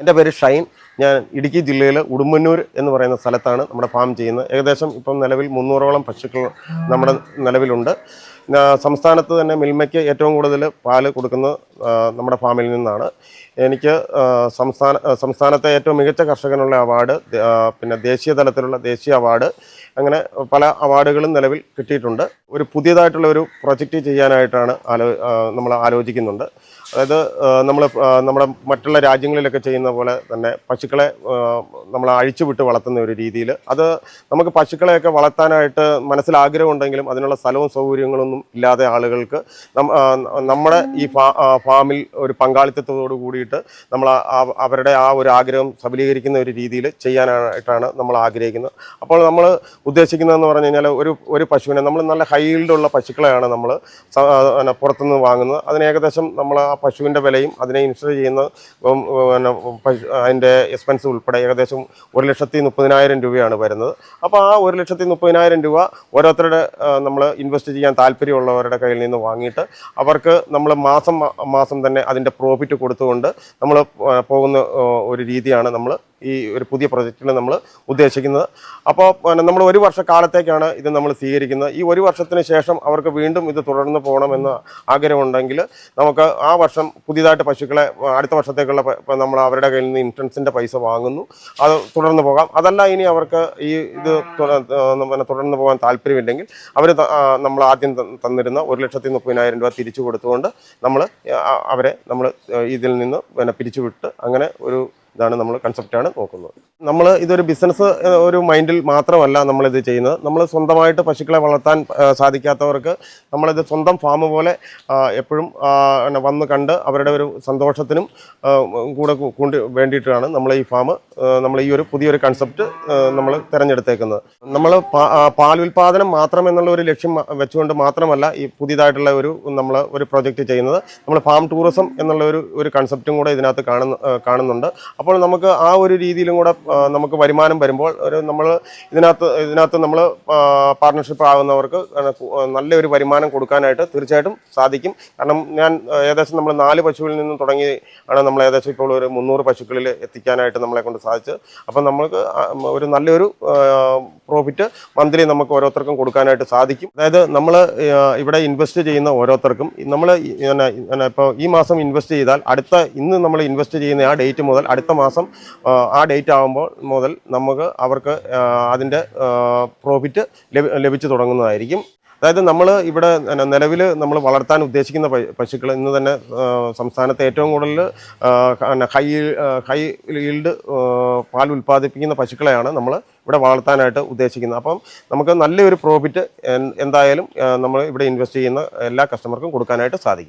എന്റെ പേര് ഷൈൻ. ഞാൻ ഇടുക്കി ജില്ലയിൽ ഉടുമ്പന്നൂർ എന്ന് പറയുന്ന സ്ഥലത്താണ് നമ്മുടെ ഫാം ചെയ്യുന്നത്. ഏകദേശം ഇപ്പം നിലവിൽ മുന്നൂറോളം പശുക്കൾ നമ്മുടെ നിലവിലുണ്ട്. സംസ്ഥാനത്ത് തന്നെ മിൽമയ്ക്ക് ഏറ്റവും കൂടുതൽ പാൽ കൊടുക്കുന്നത് നമ്മുടെ ഫാമിൽ നിന്നാണ്. എനിക്ക് സംസ്ഥാന സംസ്ഥാനത്തെ ഏറ്റവും മികച്ച കർഷകനുള്ള അവാർഡ് പിന്നെ ദേശീയ തലത്തിലുള്ള ദേശീയ അവാർഡ് അങ്ങനെ പല അവാർഡുകളും നിലവിൽ കിട്ടിയിട്ടുണ്ട്. ഒരു പുതിയതായിട്ടുള്ള ഒരു പ്രൊജക്റ്റ് ചെയ്യാനായിട്ടാണ് ആലോ നമ്മൾ ആലോചിക്കുന്നുണ്ട്. അതായത് നമ്മൾ നമ്മുടെ മറ്റുള്ള രാജ്യങ്ങളിലൊക്കെ ചെയ്യുന്ന പോലെ തന്നെ പശുക്കളെ നമ്മൾ അഴിച്ചുവിട്ട് വളർത്തുന്ന ഒരു രീതിയിൽ അത് നമുക്ക് പശുക്കളെയൊക്കെ വളർത്താനായിട്ട് മനസ്സിൽ ആഗ്രഹമുണ്ടെങ്കിലും അതിനുള്ള സ്ഥലവും സൗകര്യങ്ങളൊന്നും ഇല്ലാതെ ആളുകൾക്ക് നമ്മുടെ ഈ ഫാമിൽ ഒരു പങ്കാളിത്തത്തോട് കൂടിയിട്ട് നമ്മൾ അവരുടെ ആ ഒരു ആഗ്രഹം സബലീകരിക്കുന്ന ഒരു രീതിയിൽ ചെയ്യാനായിട്ടാണ് നമ്മൾ ആഗ്രഹിക്കുന്നത്. അപ്പോൾ നമ്മൾ ഉദ്ദേശിക്കുന്നതെന്ന് പറഞ്ഞു കഴിഞ്ഞാൽ ഒരു ഒരു പശുവിനെ നമ്മൾ നല്ല ഹൈൽഡുള്ള പശുക്കളെയാണ് നമ്മൾ പുറത്തുനിന്ന് വാങ്ങുന്നത്. അതിന് ഏകദേശം നമ്മൾ ആ പശുവിന്റെ വിലയും അതിനെ ഇൻഷുർ ചെയ്യുന്ന പിന്നെ പശു അതിന്റെ എക്സ്പെൻസ് ഉൾപ്പെടെ ഏകദേശം ഒരു ലക്ഷത്തി മുപ്പതിനായിരം രൂപയാണ് വരുന്നത്. അപ്പോൾ ആ ഒരു ലക്ഷത്തി മുപ്പതിനായിരം രൂപ ഓരോരുത്തരുടെ നമ്മൾ ഇൻവെസ്റ്റ് ചെയ്യാൻ താല്പര്യമുള്ളവരുടെ കയ്യിൽ നിന്ന് വാങ്ങിയിട്ട് അവർക്ക് നമ്മൾ മാസം മാസം തന്നെ അതിന്റെ പ്രോഫിറ്റ് കൊടുത്തുകൊണ്ട് നമ്മൾ പോകുന്ന ഒരു രീതിയാണ് നമ്മൾ ഈ ഒരു പുതിയ പ്രൊജക്റ്റിന് നമ്മൾ ഉദ്ദേശിക്കുന്നത്. അപ്പോൾ നമ്മൾ ഒരു വർഷക്കാലത്തേക്കാണ് ഇത് നമ്മൾ സ്വീകരിക്കുന്നത്. ഈ ഒരു വർഷത്തിന് ശേഷം അവർക്ക് വീണ്ടും ഇത് തുടർന്ന് പോകണമെന്ന് ആഗ്രഹമുണ്ടെങ്കിൽ നമുക്ക് ആ വർഷം പുതിയതായിട്ട് പശുക്കളെ അടുത്ത വർഷത്തേക്കുള്ള നമ്മൾ അവരുടെ കയ്യിൽ നിന്ന് ഇൻഷുറൻസിന്റെ പൈസ വാങ്ങുന്നു. അത് തുടർന്ന് പോകാം. അതല്ല ഇനി അവർക്ക് ഈ ഇത് തുടർന്ന് പോകാൻ താല്പര്യമില്ലെങ്കിൽ അവർ നമ്മൾ ആദ്യം തന്നിരുന്ന ഒരു ലക്ഷത്തി മുപ്പതിനായിരം രൂപ തിരിച്ചു കൊടുത്തുകൊണ്ട് നമ്മൾ അവരെ നമ്മൾ ഇതിൽ നിന്ന് പിന്നെ പിരിച്ചുവിട്ട് അങ്ങനെ ഒരു ഇതാണ് നമ്മൾ കൺസെപ്റ്റാണ് നോക്കുന്നത്. നമ്മൾ ഇതൊരു ബിസിനസ് ഒരു മൈൻഡിൽ മാത്രമല്ല നമ്മളിത് ചെയ്യുന്നത്. നമ്മൾ സ്വന്തമായിട്ട് പശുക്കളെ വളർത്താൻ സാധിക്കാത്തവർക്ക് നമ്മളിത് സ്വന്തം ഫാം പോലെ എപ്പോഴും വന്ന് കണ്ട് അവരുടെ ഒരു സന്തോഷത്തിനും കൂടെ കൊണ്ട് വേണ്ടിയിട്ടാണ് നമ്മൾ ഈ ഫാം നമ്മൾ ഈ ഒരു പുതിയൊരു കൺസെപ്റ്റ് നമ്മൾ തിരഞ്ഞെടുത്തേക്കുന്നത്. നമ്മൾ പാൽ ഉൽപാദനം മാത്രം എന്നുള്ള ഒരു ലക്ഷ്യം വെച്ചുകൊണ്ട് മാത്രമല്ല ഈ പുതിയതായിട്ടുള്ള ഒരു നമ്മൾ ഒരു പ്രൊജക്റ്റ് ചെയ്യുന്നത്. നമ്മൾ ഫാം ടൂറിസം എന്നുള്ള ഒരു ഒരു കൺസെപ്റ്റും കൂടെ ഇതിനകത്ത് കാണുന്ന കാണുന്നുണ്ട്. അപ്പോൾ നമുക്ക് ആ ഒരു രീതിയിലും കൂടെ നമുക്ക് വരുമാനം വരുമ്പോൾ ഒരു നമ്മൾ ഇതിനകത്ത് ഇതിനകത്ത് നമ്മൾ പാർട്ട്ണർഷിപ്പ് ആകുന്നവർക്ക് നല്ലൊരു വരുമാനം കൊടുക്കാനായിട്ട് തീർച്ചയായിട്ടും സാധിക്കും. കാരണം ഞാൻ ഏകദേശം നമ്മൾ നാല് പശുവിൽ നിന്ന് തുടങ്ങി ആണ് നമ്മൾ ഏകദേശം ഇപ്പോൾ ഒരു മുന്നൂറ് പശുക്കളിൽ എത്തിക്കാനായിട്ട് നമ്മളെ കൊണ്ട് സാധിച്ചു അപ്പം നമുക്ക് ഒരു നല്ലൊരു പ്രോഫിറ്റ് മന്ത്ലി നമുക്ക് ഓരോരുത്തർക്കും കൊടുക്കാനായിട്ട് സാധിക്കും. അതായത് നമ്മൾ ഇവിടെ ഇൻവെസ്റ്റ് ചെയ്യുന്ന ഓരോരുത്തർക്കും നമ്മൾ ഇപ്പോൾ ഈ മാസം ഇൻവെസ്റ്റ് ചെയ്താൽ അടുത്ത ഇന്ന് നമ്മൾ ഇൻവെസ്റ്റ് ചെയ്യുന്ന ആ ഡേറ്റ് മുതൽ അടുത്ത മാസം ആ ഡേറ്റ് ആകുമ്പോൾ മുതൽ നമുക്ക് അവർക്ക് അതിന്റെ പ്രോഫിറ്റ് ലഭിച്ചു തുടങ്ങുന്നതായിരിക്കും. അതായത് നമ്മൾ ഇവിടെ നിലവിൽ നമ്മൾ വളർത്താൻ ഉദ്ദേശിക്കുന്ന പശുക്കൾ ഇന്ന് തന്നെ സംസ്ഥാനത്ത് ഏറ്റവും കൂടുതൽ ഹൈ ഹൈ ഈൽഡ് പാൽ ഉൽപ്പാദിപ്പിക്കുന്ന പശുക്കളെയാണ് നമ്മൾ ഇവിടെ വളർത്താനായിട്ട് ഉദ്ദേശിക്കുന്നത്. അപ്പം നമുക്ക് നല്ലൊരു പ്രോഫിറ്റ് എന്തായാലും നമ്മൾ ഇവിടെ ഇൻവെസ്റ്റ് ചെയ്യുന്ന എല്ലാ കസ്റ്റമർക്കും കൊടുക്കാനായിട്ട് സാധിക്കും.